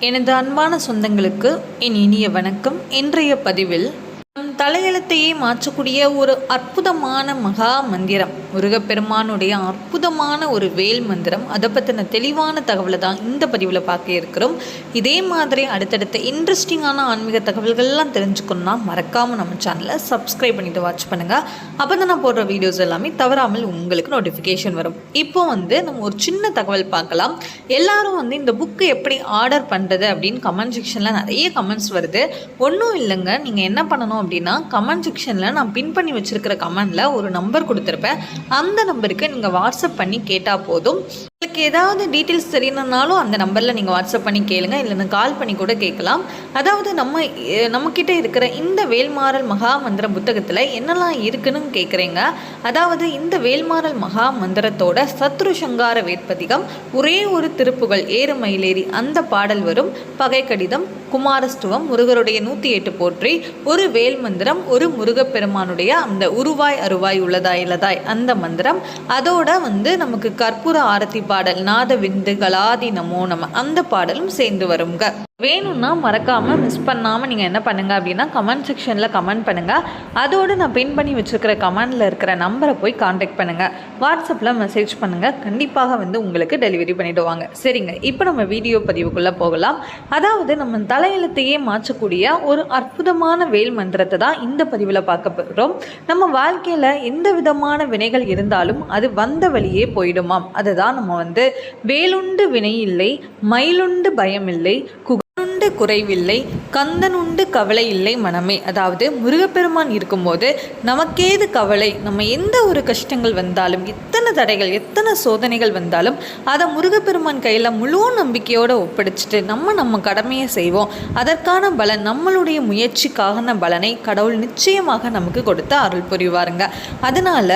எனது அன்பான சொந்தங்களுக்கு என் இனிய வணக்கம். இன்றைய பதிவில் தலையெழுத்தையே மாற்றக்கூடிய ஒரு அற்புதமான மகா மந்திரம். முருகப்பெருமானுடைய அற்புதமான ஒரு வேல் மந்திரம். அதை பற்றின தெளிவான தகவலை தான் இந்த பதிவில் பார்க்க இருக்கிறோம். இதே மாதிரி அடுத்தடுத்த இன்ட்ரெஸ்டிங்கான ஆன்மீக தகவல்கள்லாம் தெரிஞ்சுக்கணும்னா மறக்காமல் நம்ம சேனலை சப்ஸ்கிரைப் பண்ணிவிட்டு வாட்ச் பண்ணுங்கள் அப்போ தான் நான் போடுற வீடியோஸ் எல்லாமே தவறாமல் உங்களுக்கு நோட்டிஃபிகேஷன் வரும். இப்போ வந்து நம்ம ஒரு சின்ன தகவல் பார்க்கலாம். எல்லாரும் வந்து இந்த புக்கு எப்படி ஆர்டர் பண்ணுறது அப்படின்னு கமெண்ட் செக்ஷனில் நிறைய கமெண்ட்ஸ் வருது. ஒன்றும் இல்லைங்க. நீங்கள் என்ன பண்ணணும் அப்படின்னா கமெண்ட் செக்ஷனில் நான் பின் பண்ணி வச்சுருக்கிற கமெண்டில் ஒரு நம்பர் கொடுத்துருப்பேன். அந்த நம்பருக்கு நீங்கள் வாட்ஸ்அப் பண்ணி கேட்டால் போதும். உங்களுக்கு ஏதாவது டீட்டெயில்ஸ் தெரியணுன்னாலும் அந்த நம்பரில் நீங்கள் வாட்ஸ்அப் பண்ணி கேளுங்க. இல்லைன்னு கால் பண்ணி கூட கேட்கலாம். அதாவது நம்ம நம்மக்கிட்ட இருக்கிற இந்த வேல்மாறல் மகா மந்திர புத்தகத்தில் என்னெல்லாம் இருக்குன்னு கேட்குறீங்க அதாவது இந்த வேல்மாறல் மகா மந்திரத்தோட சத்ரு சங்கார வேட்பதிகம் ஒரே ஒரு திருப்புகள் ஏறு மயிலேறி அந்த பாடல் வரும். பகை கடிதம் குமாரஸ்துவம் முருகருடைய நூற்றி எட்டு போற்றி ஒரு வேல் மந்திரம் ஒரு முருகப்பெருமானுடைய அந்த உருவாய் அருவாய் உள்ளதாய் இல்லதாய் அந்த மந்திரம். அதோட வந்து நமக்கு கற்பூர ஆரத்தி பாடல் நாத விந்து கலாதி நமோ நம. அந்த பாடலும் சேர்ந்து வருங்க. வேணும்னா மறக்காமல் மிஸ் பண்ணாமல் நீங்கள் என்ன பண்ணுங்க அப்படின்னா கமெண்ட் செக்ஷனில் கமெண்ட் பண்ணுங்கள் அதோடு நான் பின் பண்ணி வச்சுருக்கிற கமெண்டில் இருக்கிற நம்பரை போய் காண்டாக்ட் பண்ணுங்கள் வாட்ஸ்அப்பில் மெசேஜ் பண்ணுங்கள் கண்டிப்பாக வந்து உங்களுக்கு டெலிவரி பண்ணிவிடுவாங்க சரிங்க. இப்போ நம்ம வீடியோ பதிவுக்குள்ளே போகலாம். அதாவது நம்ம தலையெழுத்தையே மாற்றக்கூடிய ஒரு அற்புதமான வேல் மந்திரத்தை தான் இந்த பதிவில் பார்க்க போகிறோம் நம்ம வாழ்க்கையில் எந்த விதமான வினைகள் இருந்தாலும் அது வந்த வழியே போயிடுமாம். அதுதான் நம்ம வந்து வேலுண்டு வினை இல்லை மயிலுண்டு பயம் இல்லை உண்டு குறைவில்லை கந்தனுண்டு கவலை இல்லை மனமே. அதாவது முருகப்பெருமான் இருக்கும்போது நமக்கேது கவலை நம்ம எந்த ஒரு கஷ்டங்கள் வந்தாலும் எத்தனை தடைகள் எத்தனை சோதனைகள் வந்தாலும் அதை முருகப்பெருமான் கையில் முழு நம்பிக்கையோடு ஒப்படைச்சிட்டு நம்ம நம்ம கடமையை செய்வோம். அதற்கான பலன் நம்மளுடைய முயற்சிக்கான பலனை கடவுள் நிச்சயமாக நமக்கு கொடுத்து அருள் புரிவாருங்க. அதனால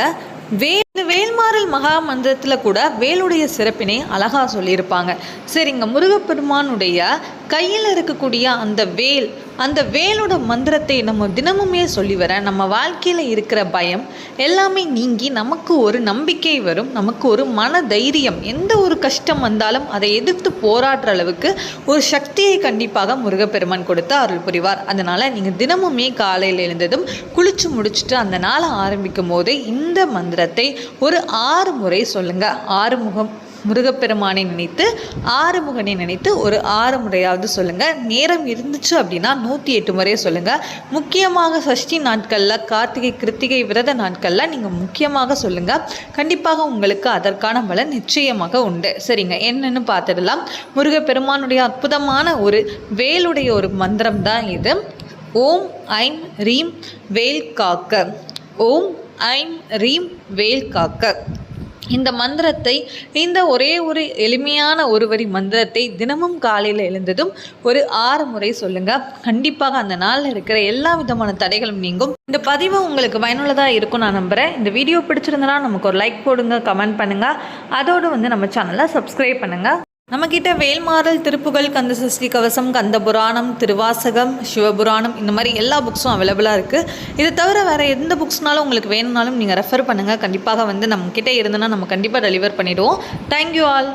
வே வேல்மாறல் மகா மந்திரத்தில் கூட வேலுடைய சிறப்பினை அழகாக சொல்லியிருப்பாங்க. சரிங்க முருகப்பெருமானுடைய கையில் இருக்கக்கூடிய அந்த வேல் அந்த வேலோட மந்திரத்தை நம்ம தினமுமே சொல்லி வர நம்ம வாழ்க்கையில் இருக்கிற பயம் எல்லாமே நீங்கி நமக்கு ஒரு நம்பிக்கை வரும் நமக்கு ஒரு மன தைரியம் எந்த ஒரு கஷ்டம் வந்தாலும் அதை எதிர்த்து போராடுற அளவுக்கு ஒரு சக்தியை கண்டிப்பாக முருகப்பெருமான் கொடுத்து அருள் புரிவார். அதனால் நீங்கள் தினமுமே காலையில் எழுந்ததும் குளிச்சு முடிச்சுட்டு அந்த நாளை ஆரம்பிக்கும் போது இந்த மந்திரத்தை ஒரு ஆறு முறை சொல்லுங்கள் ஆறு முகம் முருகப்பெருமானை நினைத்து ஆறுமுகனை நினைத்து ஒரு ஆறு முறையாவது சொல்லுங்கள் நேரம் இருந்துச்சு அப்படின்னா நூற்றி எட்டு முறையை சொல்லுங்கள் முக்கியமாக சஷ்டி நாட்களில் கார்த்திகை கிருத்திகை விரத நாட்களில் நீங்கள் முக்கியமாக சொல்லுங்கள் கண்டிப்பாக உங்களுக்கு அதற்கான பலன் நிச்சயமாக உண்டு. சரிங்க. என்னென்னு பார்த்துடலாம். முருகப்பெருமானுடைய அற்புதமான ஒரு வேலுடைய ஒரு மந்திரம் தான் இது. ஓம் ஐம் ரீம் வேல் காக்க. ஓம் ஐம் ரீம் வேல் காக்க இந்த மந்திரத்தை இந்த ஒரே ஒரு எளிமையான ஒரு வரி மந்திரத்தை தினமும் காலையில் எழுந்ததும் ஒரு ஆறு முறை சொல்லுங்க. கண்டிப்பாக அந்த நாளில் இருக்கிற எல்லா விதமான தடைகளும் நீங்கும். இந்த பதிவு உங்களுக்கு பயனுள்ளதாக இருக்கும் நான் நம்புகிறேன் இந்த வீடியோ பிடிச்சிருந்தனா நமக்கு ஒரு லைக் போடுங்க கமெண்ட் பண்ணுங்கள் அதோடு வந்து நம்ம சேனலை சப்ஸ்கிரைப் பண்ணுங்கள் நம்மக்கிட்ட வேல்மாறல் திருப்புகள் கந்த சஷ்டி கவசம் கந்த புராணம் திருவாசகம் சிவபுராணம் இந்த மாதிரி எல்லா புக்ஸும் அவைலபிளாக இருக்குது இதை தவிர வேறு எந்த புக்ஸ்னாலும் உங்களுக்கு வேணும்னாலும் நீங்கள் ரெஃபர் பண்ணுங்கள் கண்டிப்பாக வந்து நம்மக்கிட்ட இருந்தனா நம்ம கண்டிப்பாக டெலிவர் பண்ணிவிடுவோம் தேங்க்யூ ஆல்